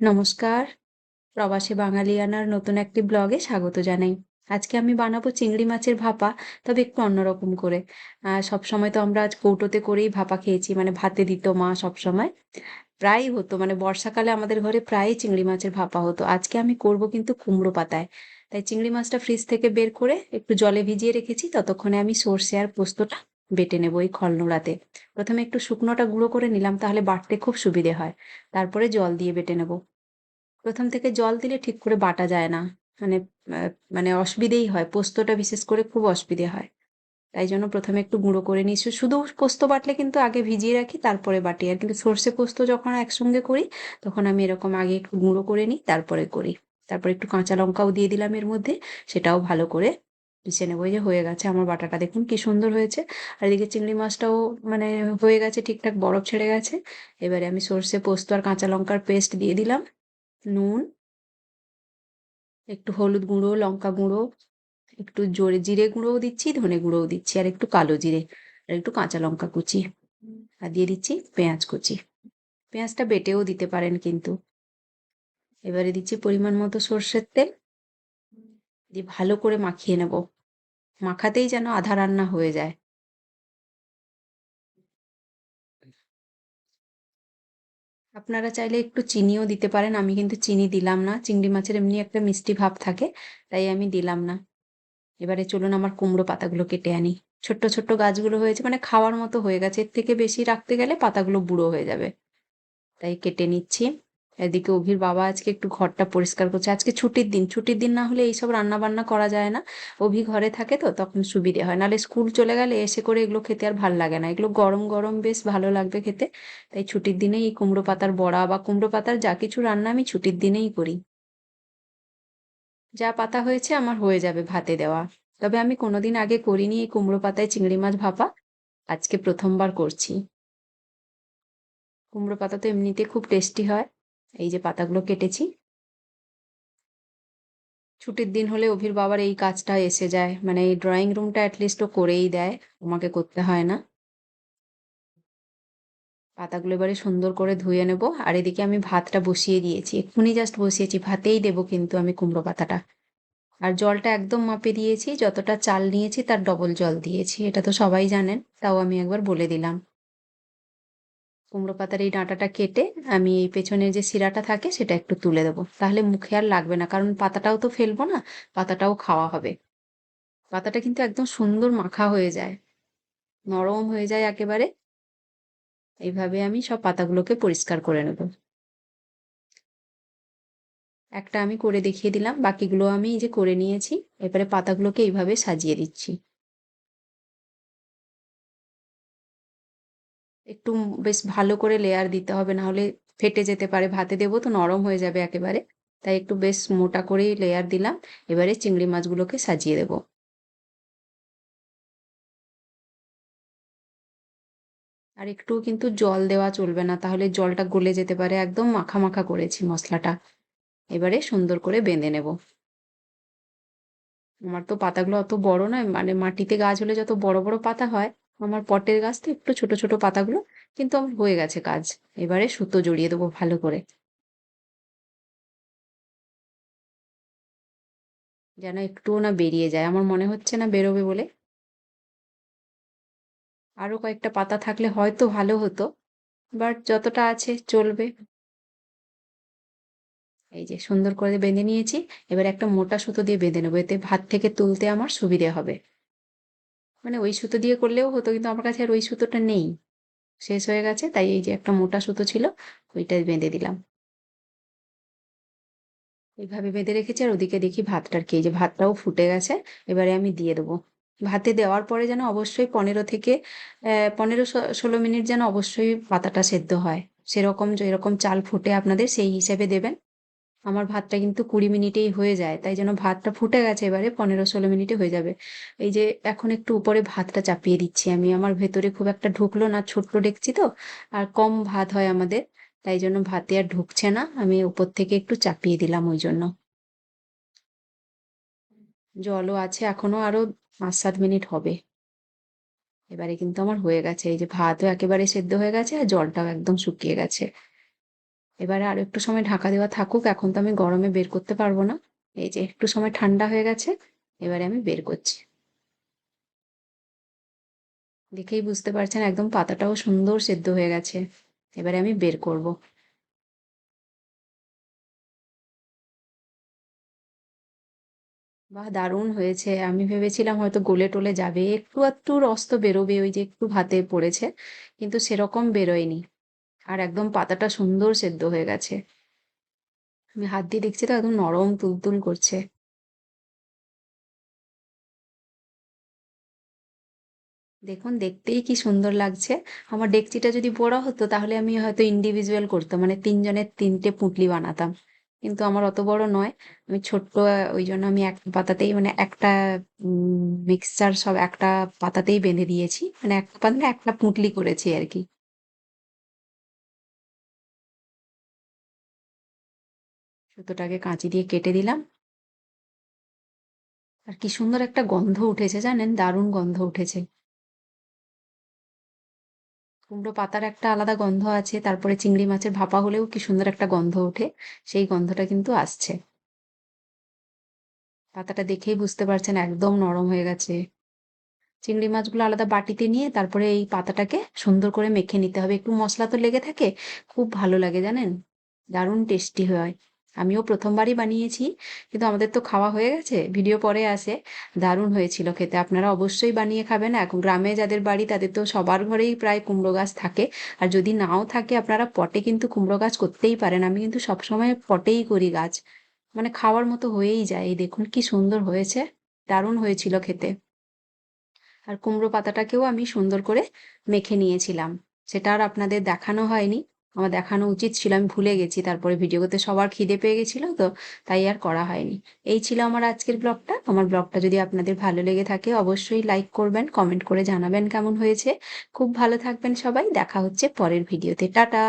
নমস্কার। প্রবাসী বাঙালিয়ানার নতুন একটি ব্লগে স্বাগত জানাই। আজকে আমি বানাবো চিংড়ি মাছের ভাপা, তবে একটু অন্যরকম করে। সব সময় তো আমরা আজ কৌটোতে করেই ভাপা খেয়েছি মানে ভাতে দিত মা সবসময়। প্রায়ই হতো মানে বর্ষাকালে আমাদের ঘরে প্রায়ই চিংড়ি মাছের ভাপা হতো। আজকে আমি করব কিন্তু কুমড়ো পাতায়। তাই চিংড়ি মাছটা ফ্রিজ থেকে বের করে একটু জলে ভিজিয়ে রেখেছি, ততক্ষণে আমি সর্ষে আর পোস্তটা বেটে নেব এই খলনোড়াতে। প্রথমে একটু শুকনোটা গুঁড়ো করে নিলাম, তাহলে বাটতে খুব সুবিধে হয়। তারপরে জল দিয়ে বেটে নেব। প্রথম থেকে জল দিলে ঠিক করে বাটা যায় না। মানে মানে অসুবিধেই হয়। পোস্তটা বিশেষ করে খুব অসুবিধে হয়। তাই জন্য প্রথমে একটু গুঁড়ো করে নিয়েছি শুধু পোস্ত বাটলে কিন্তু আগে ভিজিয়ে রাখি, তারপরে বাটি। আর কিন্তু সর্ষে পোস্ত যখন একসঙ্গে করি, তখন আমি এরকম আগে একটু গুঁড়ো করে নিই, তারপরে করি। তারপরে একটু কাঁচা লঙ্কাও দিয়ে দিলাম এর মধ্যে, সেটাও ভালো করে পিছিয়ে নেব। যে হয়ে গেছে আমার বাটাটা। দেখুন কি সুন্দর হয়েছে। আর এদিকে চিংড়ি মাছটাও মানে হয়ে গেছে, ঠিকঠাক বরফ ছেড়ে গেছে। এবারে আমি সর্ষে, পোস্ত আর কাঁচা লঙ্কার পেস্ট দিয়ে দিলাম। নুন, একটু হলুদ গুঁড়ো, লঙ্কা গুঁড়ো, একটু জোরে জিরে গুঁড়োও দিচ্ছি, ধনে গুঁড়োও দিচ্ছি, আর একটু কালো জিরে আর একটু কাঁচা লঙ্কা কুচি। আর দিয়ে দিচ্ছি পেঁয়াজ কুচি। পেঁয়াজটা বেটেও দিতে পারেন কিন্তু। এবারে দিচ্ছি পরিমাণ মতো সর্ষের তেল। দিয়ে ভালো করে মাখিয়ে নেব। মাখাতেই যেন আধা রান্না হয়ে যায়। আপনারা চাইলে একটু চিনিও দিতে পারেন। আমি কিন্তু চিনি দিলাম না। চিংড়ি মাছের এমনি একটা মিষ্টি ভাব থাকে, তাই আমি দিলাম না। এবারে চলুন আমার কুমড়ো পাতাগুলো কেটে আনি। ছোট্ট ছোট্ট গাছগুলো হয়েছে মানে খাওয়ার মতো হয়ে গেছে। এর থেকে বেশি রাখতে গেলে পাতাগুলো বুড়ো হয়ে যাবে। তাই কেটে নিচ্ছি। এদিকে অভির বাবা আজকে একটু ঘরটা পরিষ্কার করছে। আজকে ছুটির দিন। ছুটির দিন না হলে এইসব রান্না বান্না করা যায় না। অভি ঘরে থাকে তো, তখন সুবিধে হয়। নাহলে স্কুল চলে গেলে এসে করে এগুলো খেতে আর ভালো লাগে না। এগুলো গরম গরম বেশ ভালো লাগবে খেতে। তাই ছুটির দিনেই এই কুমড়ো পাতার বড়া বা কুমড়ো পাতার যা কিছু রান্না আমি ছুটির দিনেই করি। যা পাতা হয়েছে আমার হয়ে যাবে ভাতে দেওয়া। তবে আমি কোনোদিন আগে করিনি এই কুমড়ো পাতায় চিংড়ি মাছ ভাপা। আজকে প্রথমবার করছি। কুমড়ো পাতা তো এমনিতে খুব টেস্টি হয়। এই যে পাতাগুলো কেটেছি। ছুটির দিন হলে অভির বাবার এই কাজটা এসে যায়। মানে এই ড্রয়িং রুমটা অ্যাটলিস্ট ও করেই দেয় আমাকে করতে হয় না। পাতাগুলো এবারে সুন্দর করে ধুয়ে নেব। আর এদিকে আমি ভাতটা বসিয়ে দিয়েছি। এক্ষুনি জাস্ট বসিয়েছি, ভাতেই দেবো কিন্তু আমি কুমড়ো পাতাটা। আর জলটা একদম মাপে দিয়েছি, যতটা চাল নিয়েছি তার ডবল জল দিয়েছি। এটা তো সবাই জানেন, তাও আমি একবার বলে দিলাম। কুমড়ো পাতার এই ডাঁটাটা কেটে আমি এই পেছনের যে শিরাটা থাকে সেটা একটু তুলে দেবো। তাহলে মুখে আর লাগবে না, কারণ পাতাটাও তো ফেলব না, পাতাটাও খাওয়া হবে। পাতাটা কিন্তু একদম সুন্দর মাখা হয়ে যায়, নরম হয়ে যায় একেবারে। এইভাবে আমি সব পাতাগুলোকে পরিষ্কার করে নেব। একটা আমি করে দেখিয়ে দিলাম, বাকিগুলো আমি যে করে নিয়েছি, এবারে পাতাগুলোকে এইভাবে সাজিয়ে দিচ্ছি। একটু বেশ ভালো করে লেয়ার দিতে হবে না হলে ফেটে যেতে পারে। ভাতে দেবো তো নরম হয়ে যাবে একেবারে, তাই একটু বেশ মোটা করেই লেয়ার দিলাম। এবারে চিংড়ি মাছগুলোকে সাজিয়ে দেবো। আর একটু কিন্তু জল দেওয়া চলবে না, তাহলে জলটা গলে যেতে পারে। একদম মাখা মাখা করেছি মশলাটা। এবারে সুন্দর করে বেঁধে নেব। আমার তো পাতাগুলো অত বড় নয় মানে মাটিতে গাছ হলে যত বড় বড় পাতা হয় আমার পটের গাছ তো একটু ছোট ছোট পাতাগুলো, কিন্তু আমার হয়ে গেছে কাজ। এবারে সুতো জড়িয়ে দেবো ভালো করে। যেন একটুও না বেরিয়ে যায়, আমার মনে হচ্ছে না বেরোবে বলে। আরও কয়েকটা পাতা থাকলে হয়তো ভালো হতো, বাট যতটা আছে চলবে। এই যে সুন্দর করে বেঁধে নিয়েছি, এবার একটা মোটা সুতো দিয়ে বেঁধে নেব, এতে ভাত থেকে তুলতে আমার সুবিধে হবে। মানে ওই সুতো দিয়ে করলেও হতো, কিন্তু আমার কাছে আর ওই সুতোটা নেই। শেষ হয়ে গেছে, তাই এই যে একটা মোটা সুতো ছিল, ওইটা বেঁধে দিলাম। এইভাবে বেঁধে রেখেছি, আর ওদিকে দেখি ভাতটার কি যে ভাতটাও ফুটে গেছে, এবারে আমি দিয়ে দেবো। ভাতে দেওয়ার পরে যেন অবশ্যই পনেরো থেকে পনেরো ষোলো মিনিট যেন অবশ্যই পাতাটা সেদ্ধ হয়। সেরকম যেরকম চাল ফুটে আপনাদের, সেই হিসেবে দেবেন। আমার ভাতটা কিন্তু কুড়ি মিনিটেই হয়ে যায়, তাই যেন ভাতটা ফুটে গেছে এবারে, পনেরো ষোলো মিনিটে হয়ে যাবে। এই যে এখন একটু উপরে ভাতটা চাপিয়ে দিচ্ছি আমি, আমার ভেতরে খুব একটা ঢুকলো না, ছোট্ট ডেকছি তো, আর কম ভাত হয় আমাদের, তাই জন্য ভাতে আর ঢুকছে না, আমি উপর থেকে একটু চাপিয়ে দিলাম ওই জন্য। জলও আছে, এখনও আরও পাঁচ সাত মিনিট হবে। এবারে কিন্তু আমার হয়ে গেছে, এই যে ভাতও একেবারে সেদ্ধ হয়ে গেছে আর জলটাও একদম শুকিয়ে গেছে। এবারে আর একটু সময় ঢাকা দেওয়া থাকুক, এখন তো আমি গরমে বের করতে পারব না। এই যে একটু সময় ঠান্ডা হয়ে গেছে, এবারে আমি বের করছি। দেখেই বুঝতে পারছেন, একদম পাতাটাও সুন্দর সেদ্ধ হয়ে গেছে। এবারে আমি বের করব। বাহ, দারুণ হয়েছে। আমি ভেবেছিলাম হয়তো গলে টলে যাবে। একটু একটু রস তো বেরোবে ওই যে একটু ভাতে পড়েছে, কিন্তু সেরকম বেরোয়নি। আর একদম পাতাটা সুন্দর সেদ্ধ হয়ে গেছে। আমি হাত দিয়ে দেখছি তো একদম নরম তুলতুল করছে। দেখুন, দেখতেই কি সুন্দর লাগছে। আমার ডেকচিটা যদি বড় হতো, তাহলে আমি হয়তো ইন্ডিভিজুয়াল করতাম মানে তিনজনের তিনটে পুঁটলি বানাতাম। কিন্তু আমার অত বড় নয়। আমি ছোট্ট, ওই জন্য আমি এক পাতাতেই মানে একটা মিক্সচার সব একটা পাতাতেই বেঁধে দিয়েছি। মানে একটা পাতা একটা পুঁটলি করেছি আর কি। সুতোটাকে কাঁচি দিয়ে কেটে দিলাম। আর কি সুন্দর একটা গন্ধ উঠেছে জানেন, দারুণ গন্ধ উঠেছে। কুমড়ো পাতার একটা আলাদা গন্ধ আছে, তারপরে চিংড়ি মাছের ভাপা হলেও কি সুন্দর একটা গন্ধ ওঠে, সেই গন্ধটা কিন্তু আসছে। পাতাটা দেখেই বুঝতে পারছেন একদম নরম হয়ে গেছে। চিংড়ি মাছগুলো আলাদা বাটিতে নিয়ে তারপরে এই পাতাটাকে সুন্দর করে মেখে নিতে হবে। একটু মশলা তো লেগে থাকে, খুব ভালো লাগে জানেন, দারুণ টেস্টি হয়। আমিও প্রথমবারই বানিয়েছি, কিন্তু আমাদের তো খাওয়া হয়ে গেছে, ভিডিও পরে আসে, দারুণ হয়েছিল খেতে। আপনারা অবশ্যই বানিয়ে খাবেন, এখন গ্রামে যাদের বাড়ি তাদের তো সবার ঘরেই প্রায় কুমড়ো গাছ থাকে, আর যদি নাও থাকে আপনারা পটে কিন্তু কুমড়ো গাছ করতেই পারেন, আমি কিন্তু সবসময় পটেই করি গাছ মানে খাওয়ার মতো হয়েই যায়, এই দেখুন কি সুন্দর হয়েছে, দারুণ হয়েছিল খেতে। আর কুমড়ো পাতাটাকেও আমি সুন্দর করে মেখে নিয়েছিলাম, সেটা আর আপনাদের দেখানো হয়নি আমার দেখানো উচিত ছিল, আমি ভুলে গেছি। তারপরে ভিডিও করতে সবার খিদে পেয়ে গেছিল, তো তাই আর করা হয়নি। এই ছিল আমার আজকের ব্লগটা। আমার ব্লগটা যদি আপনাদের ভালো লেগে থাকে, অবশ্যই লাইক করবেন, কমেন্ট করে জানাবেন কেমন হয়েছে। খুব ভালো থাকবেন সবাই, দেখা হচ্ছে পরের ভিডিওতে। টাটা!